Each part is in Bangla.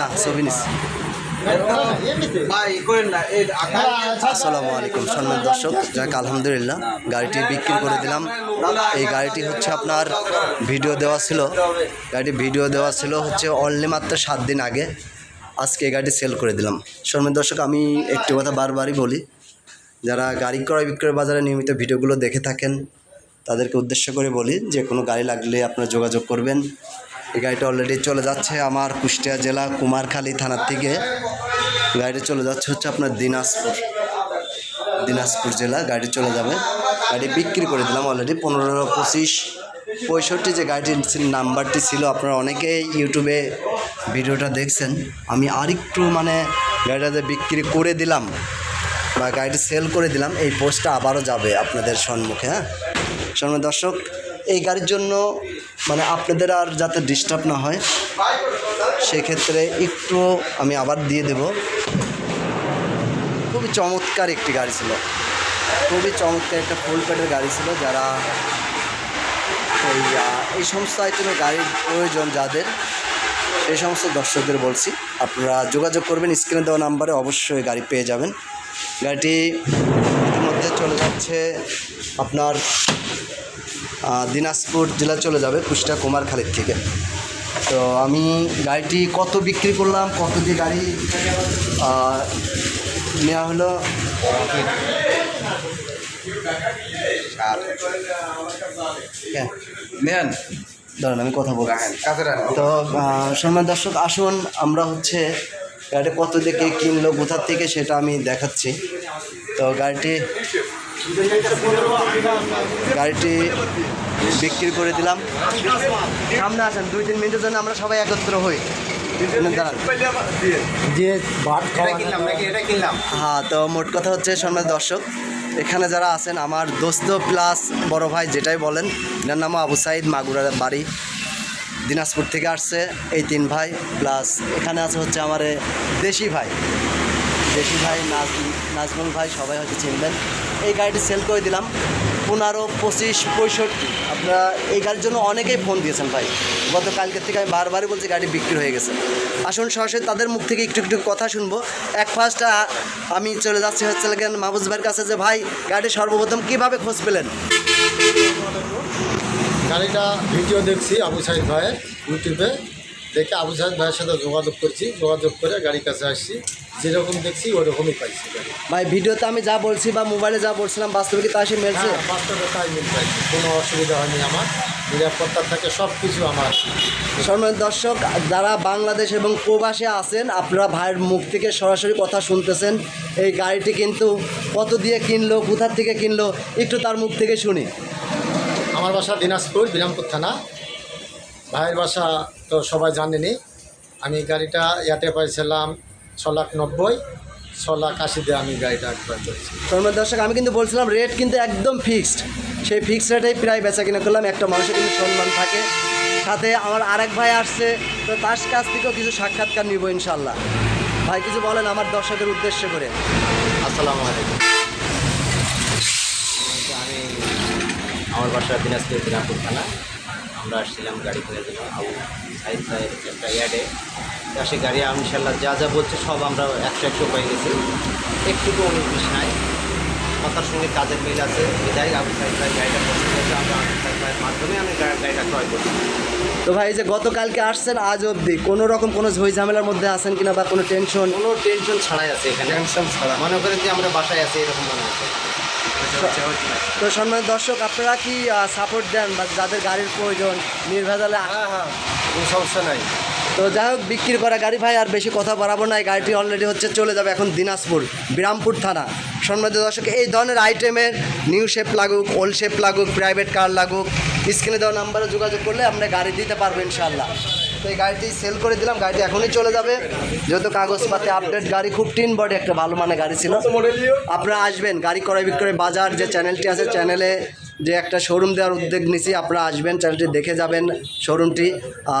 না, ছবি নিস। ভাই, করেন না, এই আসসালামু আলাইকুম সম্মান দর্শক, যাক, আলহামদুলিল্লাহ, গাড়িটি বিক্রি করে দিলাম। এই গাড়িটি হচ্ছে আপনার ভিডিও দেওয়া ছিল। গাড়িটি ভিডিও দেওয়া ছিল হচ্ছে অনলি মাত্র সাত দিন আগে। আজকে এই গাড়িটি সেল করে দিলাম। সম্মান দর্শক, আমি একটি কথা বারবারই বলি, যারা গাড়ি ক্রয় বিক্রয় বাজারে নিয়মিত ভিডিওগুলো দেখে থাকেন, তাদেরকে উদ্দেশ্য করে বলি, যে কোনো গাড়ি লাগলে আপনারা যোগাযোগ করবেন। এই গাড়িটা অলরেডি চলে যাচ্ছে আমার কুষ্টিয়া জেলা কুমারখালী থানার থেকে। গাড়িটা চলে যাচ্ছে হচ্ছে আপনার দিনাজপুর। দিনাজপুর জেলা গাড়ি চলে যাবে। গাড়ি বিক্রি করে দিলাম অলরেডি পনেরো, পঁচিশ, পঁয়ষট্টি যে গাড়িটির নাম্বারটি ছিল। আপনারা অনেকেই ইউটিউবে ভিডিওটা দেখছেন। আমি আরেকটু মানে গাড়িটাতে বিক্রি করে দিলাম বা গাড়িটি সেল করে দিলাম, এই পোস্টটা আবারও যাবে আপনাদের সম্মুখে হ্যাঁ? সম্মান দর্শক এই গাড়ির জন্য মানে আপনাদের আর যাতে ডিস্টার্ব না হয়, সেক্ষেত্রে একটু আমি আবার দিয়ে দেব। খুবই চমৎকার একটি গাড়ি ছিল। খুবই চমৎকার একটা ফুল প্যাডের গাড়ি ছিল যারা এই সমস্ত আইটেমের গাড়ির প্রয়োজন যাদের, সেই সমস্ত দর্শকদের বলছি, আপনারা যোগাযোগ করবেন স্ক্রিনে দেওয়া নাম্বারে অবশ্যই গাড়ি পেয়ে যাবেন। গাড়িটি ইতিমধ্যে চলে যাচ্ছে আপনার দিনাজপুর জেলা চলে যাবে কুষ্টা কুমারখালীর থেকে। তো আমি গাড়িটি কত বিক্রি করলাম কত দিয়ে গাড়ি নেওয়া হলো? হ্যাঁ নেন দাঁড়ান আমি কথা রান তো সম্মান দর্শক আসুন আমরা হচ্ছে গাড়িটা কত থেকে কিনলো কোথার থেকে সেটা আমি দেখাচ্ছি। তো গাড়িটি গাড়িটি বিক্রি করে দিলাম। সামনে আসেন দুই তিন মিনিটের জন্য আমরা সবাই একত্র হই। যে হ্যাঁ তো মোট কথা হচ্ছে সম্মান দর্শক এখানে যারা আছেন আমার দোস্ত প্লাস বড় ভাই যেটাই বলেন এনার নাম আবু সাইদ মাগুরার বাড়ি। দিনাজপুর থেকে আসছে এই তিন ভাই প্লাস এখানে আছে হচ্ছে আমার দেশি ভাই। দেশি ভাই নাজ নাজমুল ভাই সবাই হয়তো চিনবেন। এই গাড়িটি সেল করে দিলাম। পনেরো, পঁচিশ, পঁয়ষট্টি। আপনারা এই গাড়ির জন্য অনেকেই ফোন দিয়েছেন ভাই। গতকালকের থেকে আমি বারবারই বলছি গাড়ি বিক্রি হয়ে গেছে। আসুন সরাসরি তাদের মুখ থেকে একটু একটু কথা শুনব। এক ফার্স্ট আমি চলে যাচ্ছি হচ্ছে লাগেন মাহবুজ ভাইয়ের কাছে যে, ভাই গাড়ি সর্বপ্রথম কীভাবে খোঁজ পেলেন? গাড়িটা ভিডিও দেখছি আবু সাইদ ভাইয়ের ইউটিউবে দেখে আবু সাইদ ভাইয়ের সাথে যোগাযোগ করছি যোগাযোগ করে গাড়ির কাছে আসছি। যেরকম দেখছি ওই রকমই পাইছি গাড়ি। ভাই ভিডিওতে আমি যা বলছি বা মোবাইলে যা বলছিলাম বাস্তবে কি তা এসে মিলছে? হ্যাঁ বাস্তবে তাই মিল পাইছি কোনো অসুবিধা হয়নি আমার। নিরাপত্তা থেকে সব কিছু আমার। সম্মানিত দর্শক যারা বাংলাদেশ এবং প্রবাসে আছেন আপনারা ভাইয়ের মুখ থেকে সরাসরি কথা শুনতেছেন। এই গাড়িটি কিন্তু কত দিয়ে কিনলো কোথার থেকে কিনলো একটু তার মুখ থেকে শুনি। আমার বাসা দিনাজপুর বিরামপুর থানা। ভাইয়ের বাসা তো সবাই জানেনি। আমি গাড়িটা ইয়াতে পাইছিলাম ছ লাখ নব্বই ছ লাখ আশিতে আমি গাড়িটা একবার করেছি। সম্মানিত দর্শক আমি কিন্তু বলছিলাম রেট কিন্তু একদম ফিক্সড সেই ফিক্সড রেটেই প্রায় বেচা কিনা করলাম একটা মানুষের কিন্তু সম্মান থাকে। সাথে আমার আরেক ভাই আসছে তো তার কাছ থেকেও কিছু সাক্ষাৎকার নিব ইনশাল্লাহ ভাই কিছু বলেন আমার দর্শকের উদ্দেশ্য করে। আসসালামু আলাইকুম। আমি আমার বাসা দিনাজপুর দিনাজপুর থানা। আমরা আসছিলাম গাড়ি করে দিল আবু সাইড ভাইয়ের একটা ইয়ার্ডে। সে গাড়ি ইনশাল্লাহ যা যা বলছে সব আমরা একশো একশো পেয়ে গেছি। একটুকু উনিশ বিশ নাই। কথার সঙ্গে কাজের মিল আছে। এটাই আবু সাইড ভাই গাড়িটা পছন্দ হয়েছে। আমরা আবু সাইড ভাইয়ের মাধ্যমে আমি গাড়িটা ক্রয় করছি তো ভাই এই যে গতকালকে আসছেন আজ অবধি কোনো রকম কোনো ঝই ঝামেলার মধ্যে আছেন কিনা বা কোনো টেনশন কোনো টেনশন ছাড়াই আছে এখানে। টেনশন ছাড়া। মনে করেন যে আমরা বাসায় আছি এরকম মনে হচ্ছে। তো সম্মানিত দর্শক আপনারা কি সাপোর্ট দেন বা যাদের গাড়ির প্রয়োজন নির্ভেজালে হ্যাঁ হ্যাঁ কোনো সমস্যা নাই। তো যাই হোক বিক্রি করা গাড়ি ভাই আর বেশি কথা বাড়াবো না এই গাড়িটি অলরেডি হচ্ছে চলে যাবে এখন দিনাজপুর বিরামপুর থানা। সম্মানিত দর্শক এই ধরনের আইটেমের নিউ শেপ লাগুক ওল্ড শেপ লাগুক প্রাইভেট কার লাগুক স্ক্রিনে দেওয়া নাম্বারে যোগাযোগ করলে আমরা গাড়ি দিতে পারব ইনশাল্লাহ তো এই গাড়িটি সেল করে দিলাম। গাড়িটি এখনই চলে যাবে। যেহেতু কাগজপাতি আপডেট গাড়ি খুব টিন বডি একটা ভালো মানের গাড়ি ছিল। আপনারা আসবেন গাড়ি ক্রয় বিক্রয় বাজার যে চ্যানেলটি আছে চ্যানেলে যে একটা শোরুম দেওয়ার উদ্যোগ নিছি, আপনারা আসবেন চ্যানেলটি দেখে যাবেন শোরুমটি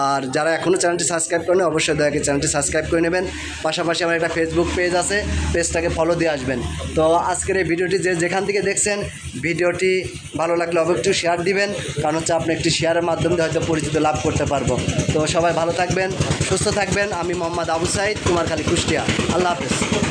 আর যারা এখনও চ্যানেলটি সাবস্ক্রাইব করেন, অবশ্যই দয়া করে চ্যানেলটি সাবস্ক্রাইব করে নেবেন। পাশাপাশি আমার একটা ফেসবুক পেজ আছে পেজটাকে ফলো দিয়ে আসবেন। তো আজকের এই ভিডিওটি যে যেখান থেকে দেখছেন, ভিডিওটি ভালো লাগলে অবশ্যই শেয়ার দিবেন, কারণ হচ্ছে আপনি একটি শেয়ারের মাধ্যমে হয়তো পরিচিত লাভ করতে পারব। তো সবাই ভালো থাকবেন, সুস্থ থাকবেন। আমি মোহাম্মদ আবু সাইদ, কুমারখালী কুষ্টিয়া। আল্লাহ হাফেজ।